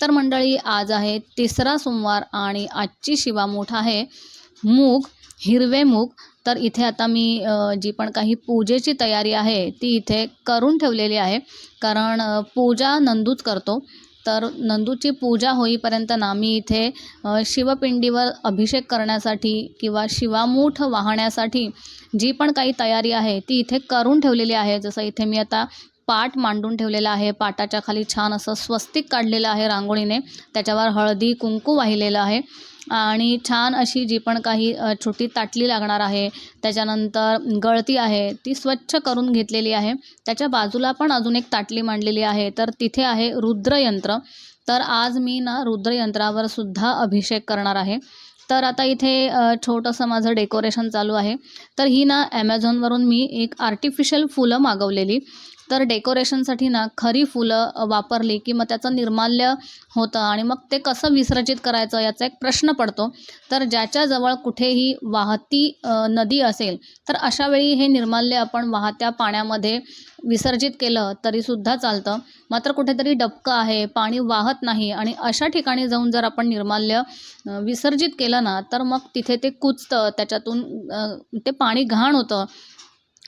तर मंडळी आज आहे तिसरा सोमवार आणि आजची शिवामूठ आहे. मूग हिरवे मूग. तर इथे आता मी जी पण काही पूजेची तयारी आहे ती इथे करून ठेवलेली आहे. कारण पूजा नंदूच करतो. तर नंदूची पूजा होईपर्यंत ना मी इथे शिवपिंडीवर अभिषेक करण्यासाठी किंवा शिवामूठ वाहण्यासाठी जी पण काही तयारी आहे ती इथे करून ठेवलेली आहे. जसं इथे मी आता पाट मांडून ठेवलेला आहे. पाटाच्या खाली छान असं स्वस्तिक काढलेलं आहे रांगोळीने. त्याच्यावर हळदी कुंकू वाहिलेलं आहे. आणि छान अशी जी पण काही छोटी ताटली लागणार आहे त्याच्यानंतर गळती आहे ती स्वच्छ करून घेतलेली आहे. त्याच्या बाजूला पण अजून एक ताटली मांडलेली आहे. तर तिथे आहे रुद्रयंत्र. तर आज मी ना रुद्रयंत्रावर सुद्धा अभिषेक करणार आहे. तर आता इथे छोटंसं माझं डेकोरेशन चालू आहे. तर ही ना ॲमेझॉनवरून मी एक आर्टिफिशियल फुलं मागवलेली. तर डेकोरेशनसाठी ना खरी फुलं वापरली की मग त्याचं निर्माल्य होतं आणि मग ते कसं विसर्जित करायचं याचा एक प्रश्न पडतो. तर ज्याच्याजवळ कुठेही वाहती नदी असेल तर अशावेळी हे निर्माल्य आपण वाहत्या पाण्यामध्ये विसर्जित केलं तरीसुद्धा चालतं. मात्र कुठेतरी डबकं आहे पाणी वाहत नाही आणि अशा ठिकाणी जाऊन जर आपण निर्माल्य विसर्जित केलं ना तर मग तिथे ते कुचतं त्याच्यातून ते पाणी घाण होतं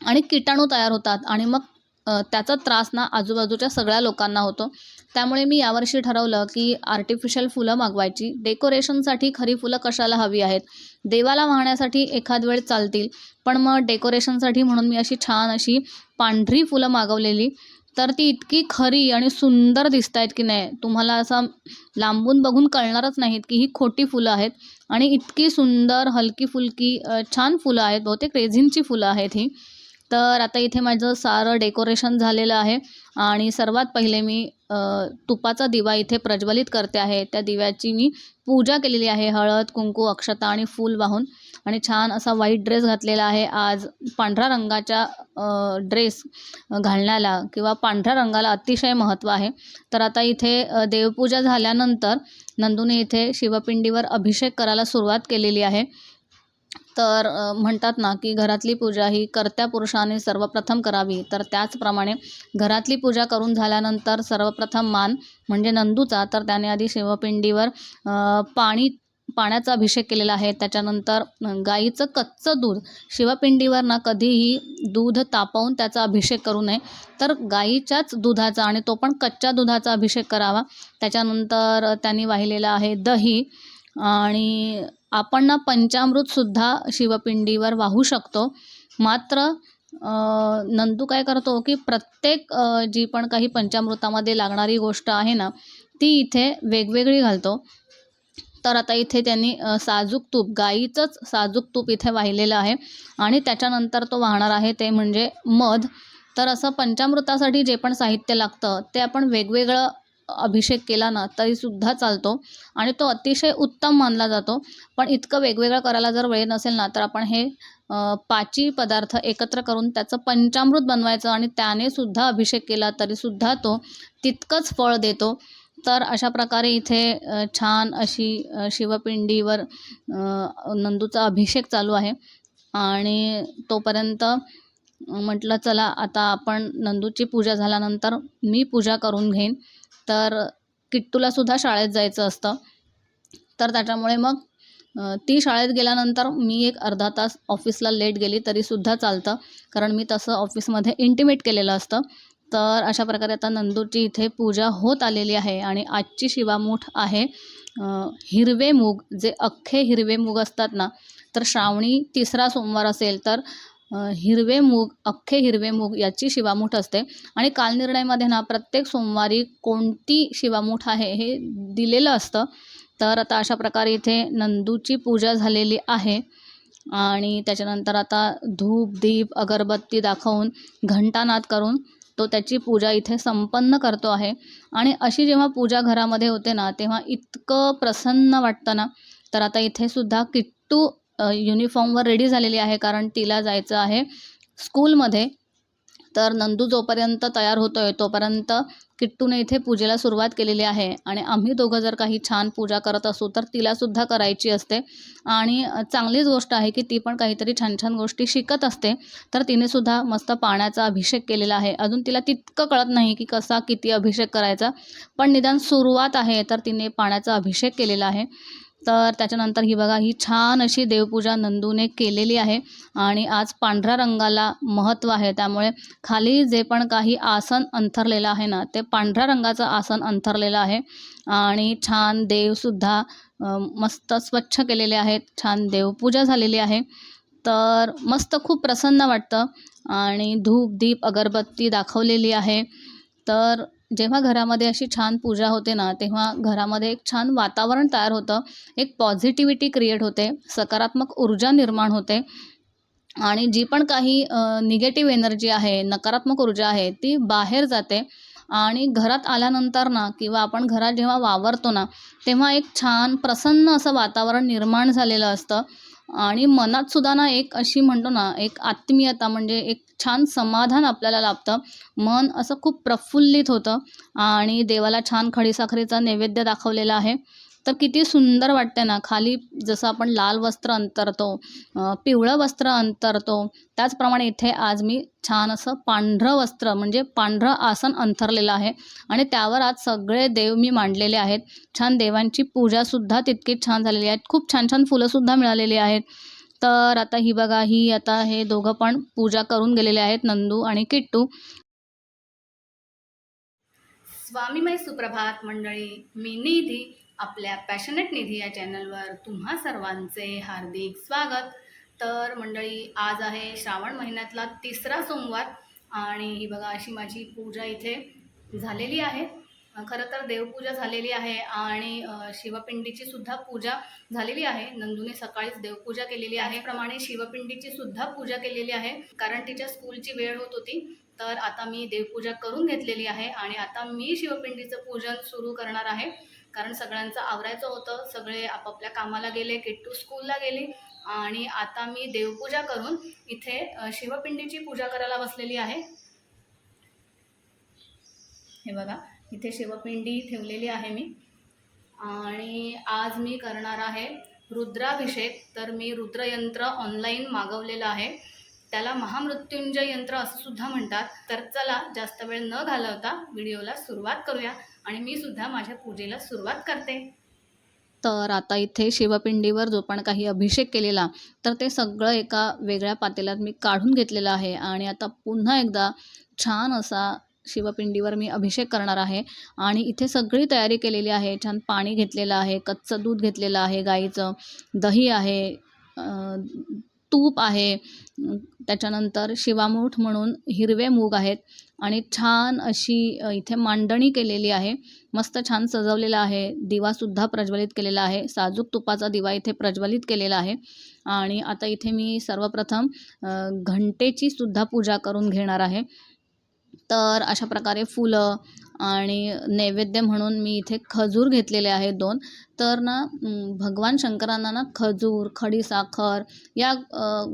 आणि किटाणू तयार होतात आणि मग त्याचा त्रास ना आजूबाजूच्या सगळ्या लोकांना होतो. त्यामुळे मी यावर्षी ठरवलं की आर्टिफिशियल फुलं मागवायची. डेकोरेशनसाठी खरी फुलं कशाला हवी आहेत? देवाला वाहण्यासाठी एखाद वेळ चालतील पण मग डेकोरेशनसाठी म्हणून मी अशी छान अशी पांढरी फुलं मागवलेली. तर ती इतकी खरी आणि सुंदर दिसत आहेत की नाही तुम्हाला असं लांबून बघून कळणारच नाहीत की ही खोटी फुलं आहेत. आणि इतकी सुंदर हलकी फुलकी छान फुलं आहेत. बहुतेक रेझिनची फुलं आहेत ही. तर आता इथे माझं सारं डेकोरेशन झालेलं आहे आणि सर्वात पहिले मी तुपाचा दिवा इथे प्रज्वलित करते आहे. त्या दिव्याची मी पूजा केलेली आहे. हळद कुंकू अक्षता आणि फूल वाहून. आणि छान असा व्हाईट ड्रेस घातलेला आहे. आज पांढऱ्या रंगाच्या ड्रेस घालण्याला किंवा पांढऱ्या रंगाला अतिशय महत्त्व आहे. तर आता इथे देवपूजा झाल्यानंतर नंदूने इथे शिवपिंडीवर अभिषेक करायला सुरुवात केलेली आहे. तर म्हणतात ना की घरातली पूजा ही कर्त्या पुरुषाने सर्वप्रथम करावी. तर त्याचप्रमाणे घरातली पूजा करून झाल्यानंतर सर्वप्रथम मान म्हणजे नंदूचा तर त्याने आधी शिवपिंडीवर पाणी पाण्याचा अभिषेक केलेला आहे. त्याच्यानंतर गाईचं कच्चं दूध शिवपिंडीवर ना कधीही दूध तापवून त्याचा अभिषेक करू नये. तर गाईच्याच दुधाचा आणि तो पण कच्च्या दुधाचा अभिषेक करावा. त्याच्यानंतर त्यांनी वाहिलेलं आहे दही आणि आपण ना पंचामृतसुद्धा शिवपिंडीवर वाहू शकतो. मात्र नंदू काय करतो की प्रत्येक जी पण काही पंचामृतामध्ये लागणारी गोष्ट आहे ना ती इथे वेगवेगळी घालतो. तर आता इथे त्यांनी साजूक तूप गाईचंच साजूक तूप इथे वाहिलेलं आहे. आणि त्याच्यानंतर तो वाहणार आहे ते म्हणजे मध. तर असं पंचामृतासाठी जे पण साहित्य लागतं ते आपण वेगवेगळं अभिषेक केला ना तरीसुद्धा चालतो. आणि तो अतिशय उत्तम मानला जातो. पण इतकं वेगवेगळं करायला जर वेळ नसेल ना तर आपण हे पाची पदार्थ एकत्र करून त्याचं पंचामृत बनवायचं आणि त्याने सुद्धा अभिषेक केला तरीसुद्धा तो तितकंच फळ देतो. तर अशा प्रकारे इथे छान अशी शिवपिंडीवर नंदूचा अभिषेक चालू आहे. आणि तोपर्यंत म्हटलं चला आता आपण नंदूची पूजा झाल्यानंतर मी पूजा करून घेईन. तर किट्टूलासुद्धा शाळेत जायचं असतं. तर त्याच्यामुळे मग ती शाळेत गेल्यानंतर मी एक अर्धा तास ऑफिसला लेट गेली तरीसुद्धा चालतं. कारण मी तसं ऑफिसमध्ये इंटिमेट केलेलं असतं. तर अशा प्रकारे आता नंदूची इथे पूजा होत आलेली आहे आणि आजची शिवामूठ आहे हिरवे मूग. जे अख्खे हिरवे मूग असतात ना तर श्रावणी तिसरा सोमवार असेल तर हिरवे मूग अख्खे हिरवे मूग याची शिवामूठ असते. आणि कालनिर्णयमध्ये ना प्रत्येक सोमवारी कोणती शिवामूठ आहे हे दिलेलं असतं. तर आता अशा प्रकारे इथे नंदूची पूजा झालेली आहे. आणि त्याच्यानंतर आता धूप दीप अगरबत्ती दाखवून घंटानाद करून तो त्याची पूजा इथे संपन्न करतो आहे. आणि अशी जेव्हा पूजा घरामध्ये होते ना तेव्हा इतकं प्रसन्न वाटतं ना. तर आता इथे सुद्धा किट्टू युनिफॉर्मवर रेडी झालेली आहे कारण तिला जायचं आहे स्कूलमध्ये तर नंदू जोपर्यंत तयार होतो आहे तोपर्यंत किट्टूने इथे पूजेला सुरुवात केलेली आहे. आणि आम्ही दोघं जर काही छान पूजा करत असू तर तिलासुद्धा करायची असते. आणि चांगलीच गोष्ट आहे की ती पण काहीतरी छान छान गोष्टी शिकत असते. तर तिनेसुद्धा मस्त पाण्याचा अभिषेक केलेला आहे. अजून तिला तितकं कळत नाही की कसा किती अभिषेक करायचा. पण निदान सुरुवात आहे तर तिने पाण्याचा अभिषेक केलेला आहे. तर त्याच्यानंतर ही बघा ही छान अशी देवपूजा नंदूने केलेली आहे. आणि आज पांढऱ्या रंगाला महत्त्व आहे. त्यामुळे खाली जे पण काही आसन अंथरलेलं आहे ना ते पांढऱ्या रंगाचं आसन अंथरलेलं आहे. आणि छान देवसुद्धा मस्त स्वच्छ केलेले आहेत. छान देवपूजा झालेली आहे. तर मस्त खूप प्रसन्न वाटतं. आणि धूप दीप अगरबत्ती दाखवलेली आहे. तर जेव्हा घरामध्ये अशी छान पूजा होते ना तेव्हा घरामध्ये एक छान वातावरण तयार होतं. एक पॉझिटिव्हिटी क्रिएट होते. सकारात्मक ऊर्जा निर्माण होते. आणि जी पण काही निगेटिव्ह एनर्जी आहे नकारात्मक ऊर्जा आहे ती बाहेर जाते. आणि घरात आल्यानंतर ना किंवा आपण घरात जेव्हा वावरतो ना तेव्हा एक छान प्रसन्न असं वातावरण निर्माण झालेलं असतं. आणि मनात सुद्धा ना एक अशी म्हणतो ना एक आत्मीयता म्हणजे एक छान समाधान आपल्याला लाभतं. मन असं खूप प्रफुल्लित होतं आणि देवाला छान खडीसाखरेचा नैवेद्य दाखवलेला आहे. तर किती सुंदर वाटते ना. खाली जसं आपण लाल वस्त्र अंतरतो पिवळं वस्त्र अंतरतो त्याचप्रमाणे इथे आज मी छान असं पांढरं वस्त्र म्हणजे पांढरं आसन अंथरलेलं आहे आणि त्यावर आज सगळे देव मी मांडलेले आहेत. छान देवांची पूजासुद्धा तितकी छान झालेली आहे. खूप छान छान फुलंसुद्धा मिळालेली आहेत. तर आता ही बघा ही आता हे दोघं पण पूजा करून गेलेले आहेत नंदू आणि किट्टू. स्वामीमय सुप्रभात मंडळी मी निधी आपल्या पॅशनेट निधी या चॅनलवर तुम्हा सर्वांचे हार्दिक स्वागत. तर मंडळी आज आहे श्रावण महिन्यातला तिसरा सोमवार आणि ही बघा अशी माझी पूजा इथे झालेली आहे. खरं तर देवपूजा झालेली आहे आणि शिवपिंडीची सुद्धा पूजा झालेली आहे. नंदूने सकाळीच देवपूजा केलेली आहे. प्रमाणे शिवपिंडीची सुद्धा पूजा केलेली आहे. कारण तिच्या स्कूलची वेळ होत होती. तर आता मी देवपूजा करून घेतलेली आहे आणि आता मी शिवपिंडीचं पूजन सुरू करणार आहे. कारण सगळ्यांचं आवरायचं होतं. सगळे आपापल्या कामाला गेले किट्टू स्कूलला गेली आणि आता मी देवपूजा करून इथे शिवपिंडीची पूजा करायला बसलेली आहे. हे बघा इथे शिवपिंडी ठेवलेली आहे मी. आणि आज मी करणार आहे रुद्राभिषेक. तर मी रुद्रयंत्र ऑनलाईन मागवलेलं आहे. त्याला महामृत्युंजय यंत्र असं सुद्धा म्हणतात. तर चला जास्त वेळ न घालवता व्हिडिओला सुरुवात करूया. आणि मी सुद्धा माझ्या पूजेला सुरुवात करते. तर आता इथे शिवपिंडीवर जो पण काही अभिषेक केलेला तर ते सगळं एका वेगळ्या पातेल्यात मी काढून घेतलेलं आहे. आणि आता पुन्हा एकदा छान असा शिवपिंडीवर मी अभिषेक करणार आहे. आणि इथे सगळी तयारी केलेली आहे. छान पाणी घेतलेलं आहे कच्चं दूध घेतलेलं आहे गाईचं. दही आहे तूप आहे. त्याच्यानंतर शिवामूठ म्हणून हिरवे मूग आहेत. आणि छान अशी इथे मांडणी केलेली आहे. मस्त छान सजवलेला आहे. दिवासुद्धा प्रज्वलित केलेला आहे. साजूक तुपाचा दिवा इथे प्रज्वलित केलेला आहे. आणि आता इथे मी सर्वप्रथम घंटेची सुद्धा पूजा करून घेणार आहे. तर अशा प्रकारे फुलं आणि नैवेद्य म्हणून मी इथे खजूर घेतलेले आहे दोन. तर ना भगवान शंकरांना ना खजूर खडीसाखर या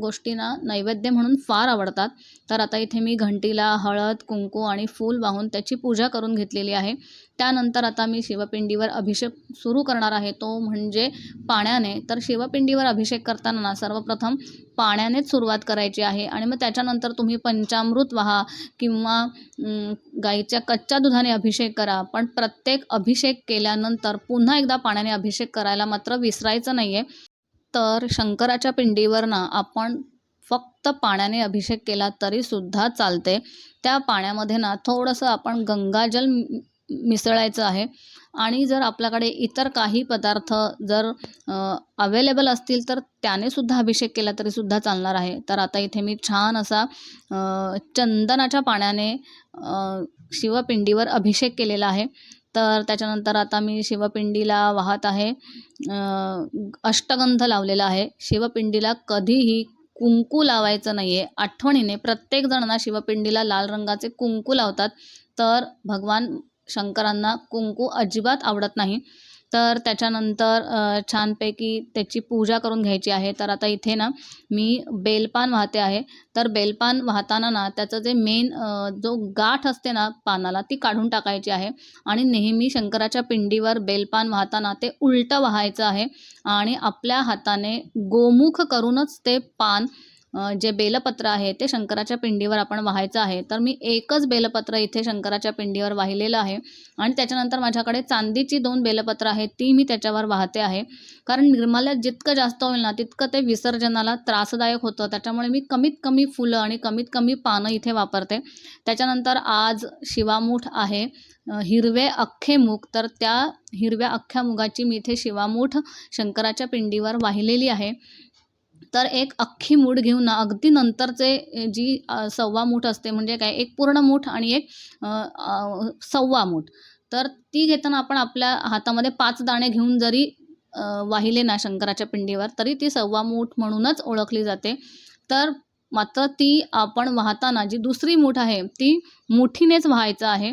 गोष्टींना नैवेद्य म्हणून फार आवडतात. तर आता इथे मी घंटीला हळद कुंकू आणि फूल वाहून त्याची पूजा करून घेतलेली आहे. त्यानंतर आता मी शिवपिंडीवर अभिषेक सुरू करणार आहे. तो म्हणजे पाण्याने. तर शिवपिंडीवर अभिषेक करताना ना सर्वप्रथम पाण्यानेच सुरुवात करायची आहे आणि मग त्याच्यानंतर तुम्ही पंचामृत व्हा किंवा गाईच्या कच्च्या दुधाने अभिषेक करा. पण प्रत्येक अभिषेक केल्यानंतर पुन्हा एकदा पाण्याने अभिषेक करायला मात्र विसरायचं नाही आहे तर शंकराच्या पिंडीवर ना आपण फक्त पाण्याने अभिषेक केला तरीसुद्धा चालते. त्या पाण्यामध्ये ना थोडंसं आपण गंगाजल मिसळायचं आहे. आणि जर आपल्याकडे इतर काही पदार्थ जर अवेलेबल असतील तर त्याने सुद्धा अभिषेक केला तरीसुद्धा चालणार आहे. तर आता इथे मी छान असा चंदनाच्या पाण्याने शिवपिंडीवर अभिषेक केलेला आहे. तर त्याच्यानंतर आता मी शिवपिंडीला वाहत आहे. अष्टगंध लावलेला आहे. शिवपिंडीला कधीही कुंकू लावायचं नाही आहे आठवणीने प्रत्येकजणांना शिवपिंडीला लाल रंगाचे कुंकू लावतात. तर भगवान शंकरांना कुंकू अजिबात आवडत नाही. तर त्याच्यानंतर छानपैकी त्याची पूजा करून घ्यायची आहे. तर आता इथे ना मी बेलपान वाहते आहे. तर बेलपान वाहताना ना त्याचं जे मेन जो गाठ असते ना पानाला ती काढून टाकायची आहे. आणि नेहमी शंकराच्या पिंडीवर बेलपान वाहताना ते उलटं व्हायचं आहे. आणि आपल्या हाताने गोमुख करूनच ते पान जे बेलपत्र आहे ते शंकराच्या पिंडीवर आपण वाहायचं आहे. तर मी एकच बेलपत्र इथे शंकराच्या पिंडीवर वाहिलेलं आहे. आणि त्याच्यानंतर माझ्याकडे चांदीची दोन बेलपत्र आहेत ती मी त्याच्यावर वाहते आहे. कारण निर्माल्यात जितकं जास्त होईल ना तितकं ते विसर्जनाला त्रासदायक होतं. त्याच्यामुळे मी कमीत कमी फुलं आणि कमीत कमी पानं इथे वापरते. त्याच्यानंतर आज शिवामूठ आहे. हिरवे अख्खे मूग. तर त्या हिरव्या अख्ख्या मुगाची मी इथे शिवामूठ शंकराच्या पिंडीवर वाहिलेली आहे. तर एक अख्खी मूठ घेऊन ना अगदी नंतरचे जी सव्वा मूठ असते म्हणजे काय एक पूर्ण मूठ आणि एक सव्वा मूठ. तर ती घेताना आपण आपल्या हातामध्ये पाच दाणे घेऊन जरी वाहिले ना शंकराच्या पिंडीवर तरी ती सव्वा मूठ म्हणूनच ओळखली जाते. तर मात्र ती आपण वाहताना जी दुसरी मूठ आहे ती मुठीनेच व्हायचं आहे.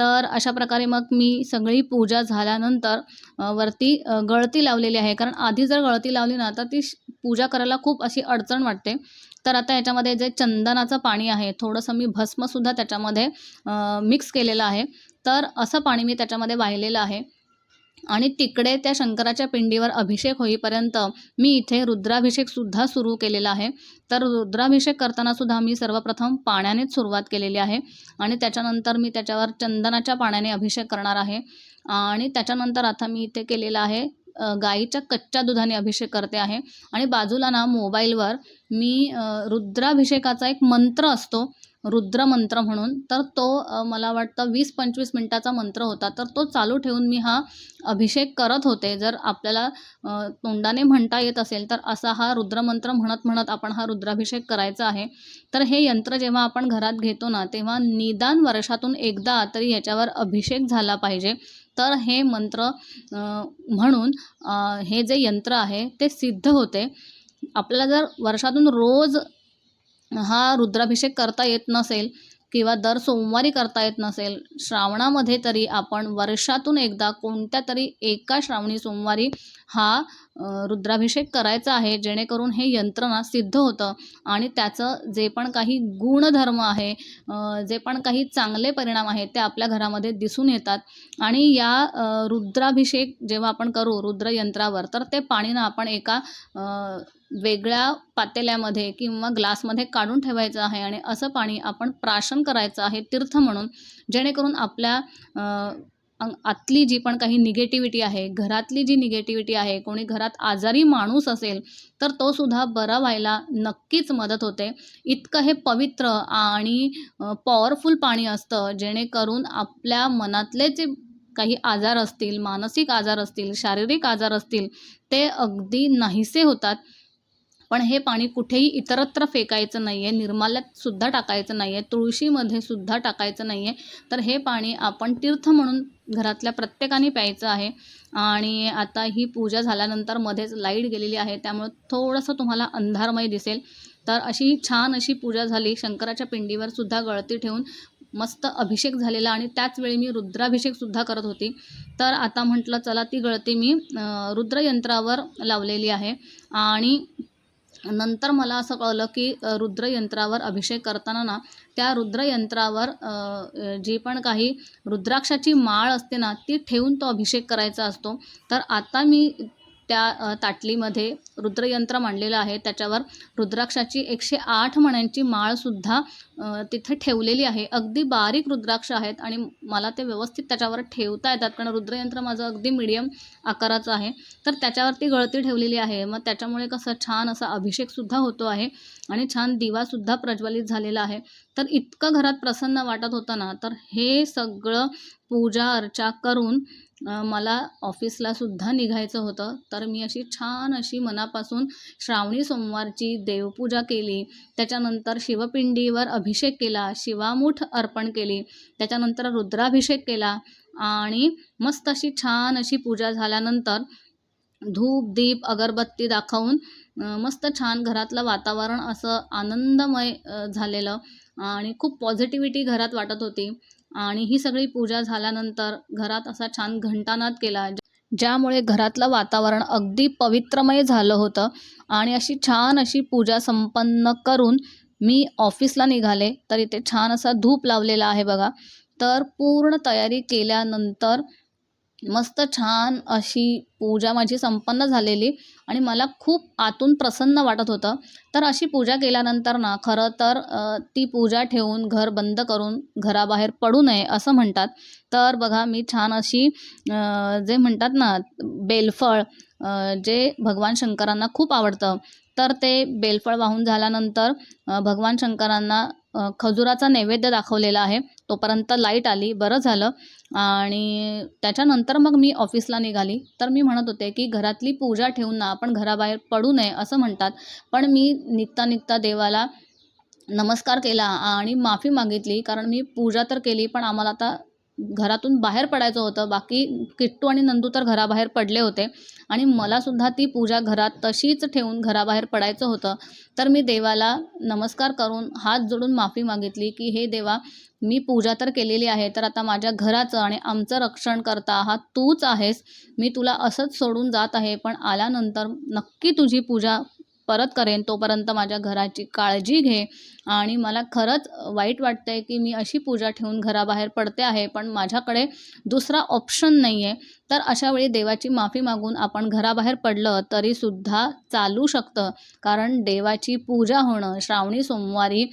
तर अशा प्रकारे मग मी सगळी पूजा झाल्यानंतर वरती गळती लावलेली आहे. कारण आधी जर गळती लावली ना तर ती पूजा करायला खूप अशी अडचण वाटते. तर आता याच्यामध्ये जे चंदनाचं पाणी आहे थोडंसं मी भस्मसुद्धा त्याच्यामध्ये मिक्स केलेलं आहे. तर असं पाणी मी त्याच्यामध्ये वाहिलेलं आहे. आणि तिकडे त्या शंकराच्या पिंडीवर अभिषेक होईपर्यंत मी इथे रुद्राभिषेकसुद्धा सुरू केलेला आहे. तर रुद्राभिषेक करतानासुद्धा मी सर्वप्रथम पाण्यानेच सुरुवात केलेली आहे आणि त्याच्यानंतर मी त्याच्यावर चंदनाच्या पाण्याने अभिषेक करणार आहे. आणि त्याच्यानंतर आता मी इथे केलेला आहे गाईच्या कच्च्या दुधाने अभिषेक करते आहे. आणि बाजूला ना मोबाईलवर मी रुद्राभिषेकाचा एक मंत्र असतो रुद्रमंत्र म्हणून. तर तो मला वाटतं वीस पंचवीस मिनटाचा मंत्र होता. तर तो चालू ठेवून मी हा अभिषेक करत होते. जर आपल्याला तोंडाने म्हणता येत असेल तर असा हा रुद्रमंत्र म्हणत म्हणत आपण हा रुद्राभिषेक करायचा आहे. तर हे यंत्र जेव्हा आपण घरात घेतो ना तेव्हा निदान वर्षातून एकदा तरी याच्यावर अभिषेक झाला पाहिजे. तर हे मंत्र म्हणून हे जे यंत्र आहे ते सिद्ध होते. आपल्याला जर वर्षातून रोज हा रुद्राभिषेक करता येत नसेल किंवा दर सोमवारी करता येत नसेल श्रावणामध्ये तरी आपण वर्षातून एकदा कोणत्या तरी एका श्रावणी सोमवारी हा रुद्राभिषेक करायचा आहे जेणेकरून हे यंत्रणा सिद्ध होतं आणि त्याचं जे पण काही गुणधर्म आहे जे पण काही चांगले परिणाम आहेत ते आपल्या घरामध्ये दिसून येतात. आणि या रुद्राभिषेक जेव्हा आपण करू रुद्रयंत्रावर तर ते पाणी ना आपण एका वेगळ्या पातेल्यामध्ये किंवा ग्लासमध्ये काढून ठेवायचं आहे आणि असं पाणी आपण प्राशन करायचं आहे तीर्थ म्हणून जेणेकरून आपल्या आतली जी पण काही निगेटिव्हिटी आहे घरातली जी निगेटिव्हिटी आहे कोणी घरात आजारी माणूस असेल तर तो सुद्धा बरा व्हायला नक्कीच मदत होते. इतकं हे पवित्र आणि पॉवरफुल पाणी असतं जेणेकरून आपल्या मनातले जे काही आजार असतील मानसिक आजार असतील शारीरिक आजार असतील ते अगदी नाहीसे होतात. पण हे पाणी कुठेही इतरत्र फेकायचं नाही आहे निर्माल्यात सुद्धा टाकायचं नाही आहे तुळशीमध्ये सुद्धा टाकायचं नाही आहे तर हे पाणी आपण तीर्थ म्हणून घरातल्या प्रत्येकाने प्यायचं आहे. आणि आता ही पूजा झाल्यानंतर मध्येच लाइट गेलेली आहे त्यामुळे थोडंसं तुम्हाला अंधारमय दिसेल. तर अशी छान अशी पूजा झाली. शंकराच्या पिंडीवर सुद्धा गळती ठेवून मस्त अभिषेक झालेला आणि त्याच वेळी मी रुद्राभिषेकसुद्धा करत होती. तर आता म्हटलं चला ती गळती मी रुद्रयंत्रावर लावलेली आहे. आणि नंतर मला असं कळलं की रुद्रयंत्रावर अभिषेक करताना ना त्या रुद्रयंत्रावर जी पण काही रुद्राक्षाची माळ असते ना ती ठेवून तो अभिषेक करायचा असतो. तर आता मी त्या ताटलीमध्ये रुद्रयंत्र मांडलेलं आहे. त्याच्यावर रुद्राक्षाची एकशे आठ मण्यांची माळसुद्धा तिथे ठेवलेली आहे. अगदी बारीक रुद्राक्ष आहेत आणि मला ते व्यवस्थित त्याच्यावर ठेवता येतात. कारण रुद्रयंत्र माझं अगदी मिडियम आकाराचं आहे. तर त्याच्यावरती गळती ठेवलेली आहे. मग त्याच्यामुळे कसं छान असा अभिषेकसुद्धा होतो आहे आणि छान दिवासुद्धा प्रज्वलित झालेला आहे. तर इतकं घरात प्रसन्न वाटत होतं ना तर हे सगळं पूजा अर्चा करून मला ऑफिसला सुद्धा निघायचं होतं. तर मी अशी छान अशी मनापासून श्रावणी सोमवारची देवपूजा केली. त्याच्यानंतर शिवपिंडीवर अभिषेक केला शिवामूठ अर्पण केली. त्याच्यानंतर रुद्राभिषेक केला आणि मस्त अशी छान अशी पूजा झाल्यानंतर धूप दीप अगरबत्ती दाखवून मस्त छान घरातलं वातावरण असं आनंदमय झालेलं आणि खूप पॉझिटिव्हिटी घरात वाटत होती. आणि ही सगळी पूजा झाल्यानंतर घरात असा छान घंटानाद केला ज्यामुळे घरातलं वातावरण अगदी पवित्रमय झालं होतं. आणि अशी छान अशी पूजा संपन्न करून मी ऑफिसला निघाले तर इथे छान असा धूप लावलेला आहे बघा. तर पूर्ण तयारी केल्यानंतर मस्त छान अशी पूजा माझी संपन्न झालेली आणि मला खूप आतून प्रसन्न वाटत होतं. तर अशी पूजा केल्यानंतर ना खरं तर अ, ती पूजा ठेवून घर बंद करून घराबाहेर पडू नये असं म्हणतात. तर बघा मी छान अशी अ, जे म्हणतात ना बेलफळ अ, जे भगवान शंकरांना खूप आवडतं तर ते बेलफळ वाहून झाल्यानंतर भगवान शंकरांना खजुराचा नैवेद्य दाखवलेला आहे. तोपर्यंत लाइट आली बरं झालं. आणि त्याच्यानंतर मग मी ऑफिसला निघाली. तर मी म्हणत होते की घरातली पूजा ठेवून ना आपण घराबाहेर पडू नये असं म्हणतात. पण मी निघता निघता देवाला नमस्कार केला आणि माफी मागितली कारण मी पूजा तर केली पण आम्हाला आता घरातून बाहेर पडायचं होतं. बाकी किट्टू आणि नंदू तर घराबाहेर पडले होते. आणि मलासुद्धा ती पूजा घरात तशीच ठेवून घराबाहेर पडायचं होतं. तर मी देवाला नमस्कार करून हात जोडून माफी मागितली की हे देवा मी पूजा तर केलेली आहे तर आता माझ्या घराचं आणि आमचं रक्षण करता हा तूच आहेस. मी तुला असंच सोडून जात आहे पण आल्यानंतर नक्की तुझी पूजा परत करेन तोपर्यंत माझ्या घराची काळजी घे. आणि मला खरंच वाईट वाटतं आहे की मी अशी पूजा ठेवून घराबाहेर पडते आहे पण माझ्याकडे दुसरा ऑप्शन नाही आहे तर अशा वेळी देवाची माफी मागून आपण घराबाहेर पडलं तरीसुद्धा चालू शकतं. कारण देवाची पूजा होणं श्रावणी सोमवारी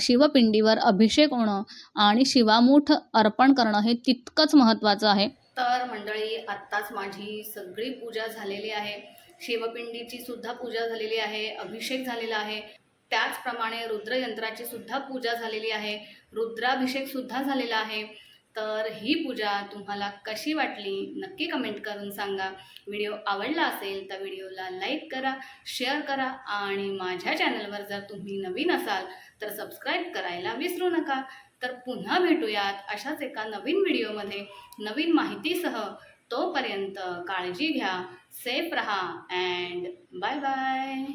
शिवपिंडीवर अभिषेक होणं आणि शिवामूठ अर्पण करणं हे तितकंच महत्त्वाचं आहे. तर मंडळी आत्ताच माझी सगळी पूजा झालेली आहे. शिवपिंडीची सुद्धा पूजा झालेली आहे अभिषेक झालेला आहे. त्याचप्रमाणे रुद्रयंत्राची सुद्धा पूजा झालेली आहे. रुद्राभिषेक सुद्धा झालेला आहे. तर ही पूजा तुम्हाला कशी वाटली नक्की कमेंट करून सांगा. व्हिडिओ आवडला असेल तर व्हिडिओला लाईक करा शेअर करा आणि माझ्या चॅनलवर जर तुम्ही नवीन असाल तर सबस्क्राईब करायला विसरू नका. तर पुन्हा भेटूयात अशाच एका नवीन व्हिडिओमध्ये. नवीन माहितीसह तोपर्यंत काळजी घ्या. सेफ रहा अँड बाय बाय